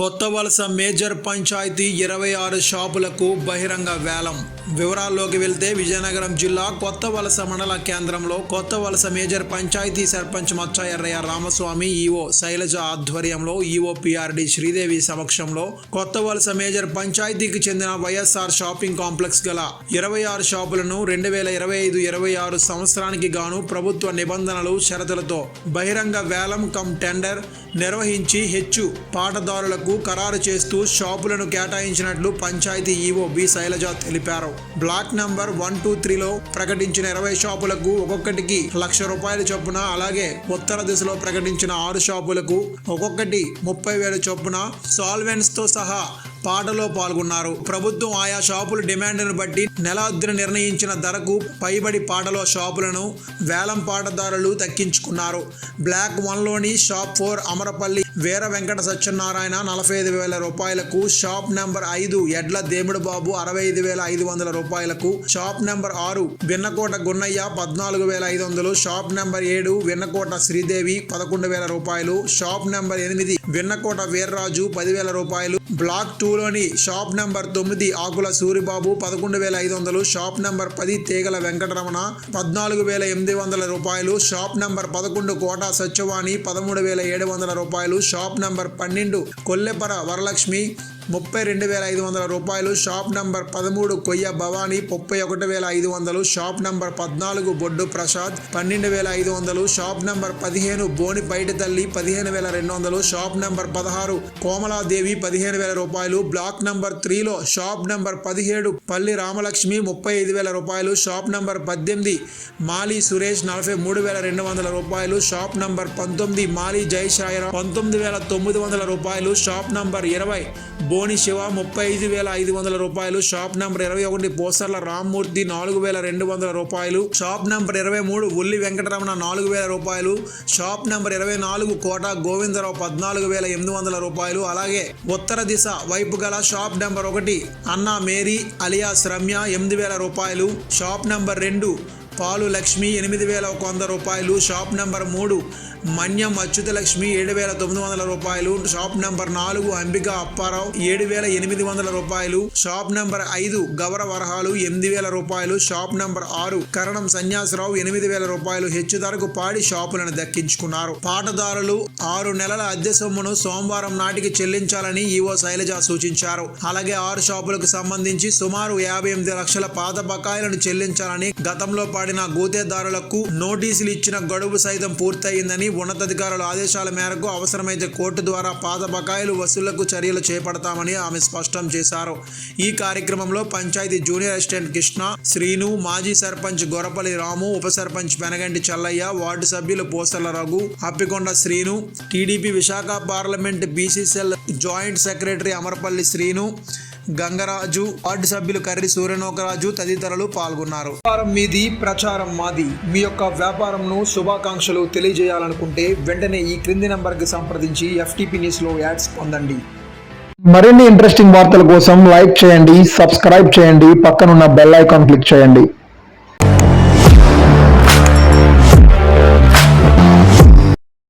కొత్త వలస మేజర్ పంచాయతీ ఇరవై ఆరు షాపులకు బహిరంగ వేలం. వివరాల్లోకి వెళ్తే విజయనగరం జిల్లా కొత్త వలస మండల కేంద్రంలో కొత్త వలస మేజర్ పంచాయతీ సర్పంచ్ మచ్చ ఎర్రయ్య రామస్వామి ఈఓ శైలజ ఆధ్వర్యంలో ఈవో పిఆర్డి శ్రీదేవి సమక్షంలో కొత్త వలస మేజర్ పంచాయతీకి చెందిన వైఎస్ఆర్ షాపింగ్ కాంప్లెక్స్ గల ఇరవై ఆరు షాపులను రెండు వేల ఇరవై ఐదు ఇరవై ఆరు సంవత్సరానికి గాను ప్రభుత్వ నిబంధనలు షరతులతో బహిరంగ వేలం కమ్ టెండర్ నిర్వహించి హెచ్చు పాటదారులకు ఖరారు చేస్తూ షాపులను కేటాయించినట్లు పంచాయతీ ఈవో బి శైలజ తెలిపారు. బ్లాక్ నంబర్ వన్ టూ త్రీలో ప్రకటించిన ఇరవై షాపులకు ఒక్కొక్కటికి లక్ష రూపాయల చొప్పున అలాగే ఉత్తర దిశలో ప్రకటించిన ఆరు షాపులకు ఒక్కొక్కటి ముప్పై వేల చొప్పున సాల్వెంట్స్తో సహా పాటలో పాల్గొన్నారు. ప్రభుత్వం ఆయా షాపుల డిమాండ్ను బట్టి నెలాద్రి నిర్ణయించిన ధరకు పైబడి పాటలో షాపులను వేలం పాటదారులు దక్కించుకున్నారు బ్లాక్ వన్లోని షాప్ ఫోర్ అమరపల్లి వీర వెంకట సత్యనారాయణ నలభై ఐదు వేల రూపాయలకు షాప్ నెంబర్ ఐదు ఎడ్ల దేముడు బాబు అరవై ఐదు వేల ఐదు వందల రూపాయలకు షాప్ నెంబర్ ఆరు విన్నకోట గున్నయ్య పద్నాలుగు వేల ఐదు వందలు షాప్ నెంబర్ ఏడు విన్నకోట శ్రీదేవి పదకొండు వేల రూపాయలు షాప్ నెంబర్ ఎనిమిది విన్నకోట వీర్రాజు పదివేల రూపాయలు బ్లాక్ టూలోని షాప్ నెంబర్ తొమ్మిది ఆకుల సూరిబాబు పదకొండు వేల ఐదు వందలు షాప్ నెంబర్ పది తీగల వెంకటరమణ పద్నాలుగు వేల ఎనిమిది వందల రూపాయలు షాప్ నెంబర్ పదకొండు కోట సత్యవాణి పదమూడు వేల ఏడు వందల రూపాయలు షాప్ నెంబర్ పన్నెండు కొల్లెపర వరలక్ష్మి ముప్పై రెండు వేల ఐదు వందల రూపాయలు. షాప్ నంబర్ పదమూడు కొయ్య భవానీ ముప్పై ఒకటి వేల ఐదు వందలు. షాప్ నంబర్ పద్నాలుగు బొడ్డు ప్రసాద్ పన్నెండు వేల ఐదు వందలు. షాప్ నంబర్ పదిహేను బోని బయట తల్లి పదిహేను వేల రెండు వందలు. షాప్ నంబర్ పదహారు కోమలాదేవి పదిహేను వేల రూపాయలు. బ్లాక్ నంబర్ త్రీలో షాప్ నంబర్ పదిహేడు పల్లి రామలక్ష్మి ముప్పై ఐదు వేల రూపాయలు. షాప్ నంబర్ పద్దెనిమిది మాలి సురేష్ నలభై మూడు వేల రెండు వందల రూపాయలు. షాప్ నంబర్ పంతొమ్మిది మాలి జయశాయరావు పంతొమ్మిది వేల తొమ్మిది వందల రూపాయలు. షాప్ నంబర్ ఇరవై బో బోని శివ ముప్పై ఐదు వేల ఐదు వందల రూపాయలు. షాప్ నంబర్ ఇరవై ఒకటి పోసర్ల రామ్మూర్తి నాలుగు వేల రెండు వందల రూపాయలు. షాప్ నంబర్ ఇరవై మూడు ఉల్లి వెంకటరమణ నాలుగు వేల రూపాయలు. షాప్ నంబర్ ఇరవై నాలుగు కోట గోవిందరావు పద్నాలుగు వేల ఎనిమిది వందల రూపాయలు. అలాగే ఉత్తర దిశ వైపు గల షాప్ నంబర్ ఒకటి అన్నా మేరీ అలియాస్ రమ్య ఎనిమిది వేల రూపాయలు. షాప్ నంబర్ రెండు పాలు లక్ష్మి ఎనిమిది వేల ఒక వంద రూపాయలు. షాప్ నెంబర్ మూడు మన్యం అచ్యుత లక్ష్మి ఏడు వేల తొమ్మిది వందల రూపాయలు. షాప్ నంబర్ నాలుగు అంబిక అప్పారావు ఏడు వేల ఎనిమిది వందల రూపాయలు. షాప్ నెంబర్ ఐదు గౌరవరహాలు ఎనిమిది వేల రూపాయలు. షాప్ నంబర్ ఆరు కరణం సన్యాసరావు ఎనిమిది వేల రూపాయలు. హెచ్చు ధరకు పాడి షాపులను దక్కించుకున్నారు. పాటదారులు ఆరు నెలల అద్దె సొమ్మును సోమవారం నాటికి చెల్లించాలని ఈవో శైలజ సూచించారు. అలాగే ఆరు షాపులకు సంబంధించి సుమారు యాభై ఎనిమిది లక్షల పాత బకాయిలను చెల్లించాలని గతంలో పాడి పాడిన గూతేదారులకు నోటీసులు ఇచ్చిన గడువు సైతం పూర్తయిందని ఉన్నతాధికారుల ఆదేశాల మేరకు అవసరమైతే కోర్టు ద్వారా పాత బకాయిలు వసూళ్ళకు చర్యలు చేపడతామని ఆమె స్పష్టం చేశారు. ఈ కార్యక్రమంలో పంచాయతీ జూనియర్ అసిస్టెంట్ కృష్ణ శ్రీను మాజీ సర్పంచ్ గొరపల్లి రాము ఉప సర్పంచ్ పెనగంటి చల్లయ్య వార్డు సభ్యులు Posala Raghu Appikonda Srinu TDP Visakha parliament BCCL joint secretary Amarapalli Srinu Gangaraju ward సభ్యులు కర్రి సూర్యనోకరాజు తదితరులు పాల్గొన్నారు. వ్యాపారం మీది ప్రచారం మాది. మీ యొక్క వ్యాపారంను శుభాకాంక్షలు తెలియజేయాలనుకుంటే వెంటనే ఈ క్రింది నంబర్కి సంప్రదించి ఎఫ్టీపీ న్యూస్లో యాడ్స్ పొందండి. మరిన్ని ఇంట్రెస్టింగ్ వార్తల కోసం లైక్ చేయండి సబ్స్క్రైబ్ చేయండి పక్కనున్న బెల్ ఐకాన్ క్లిక్ చేయండి.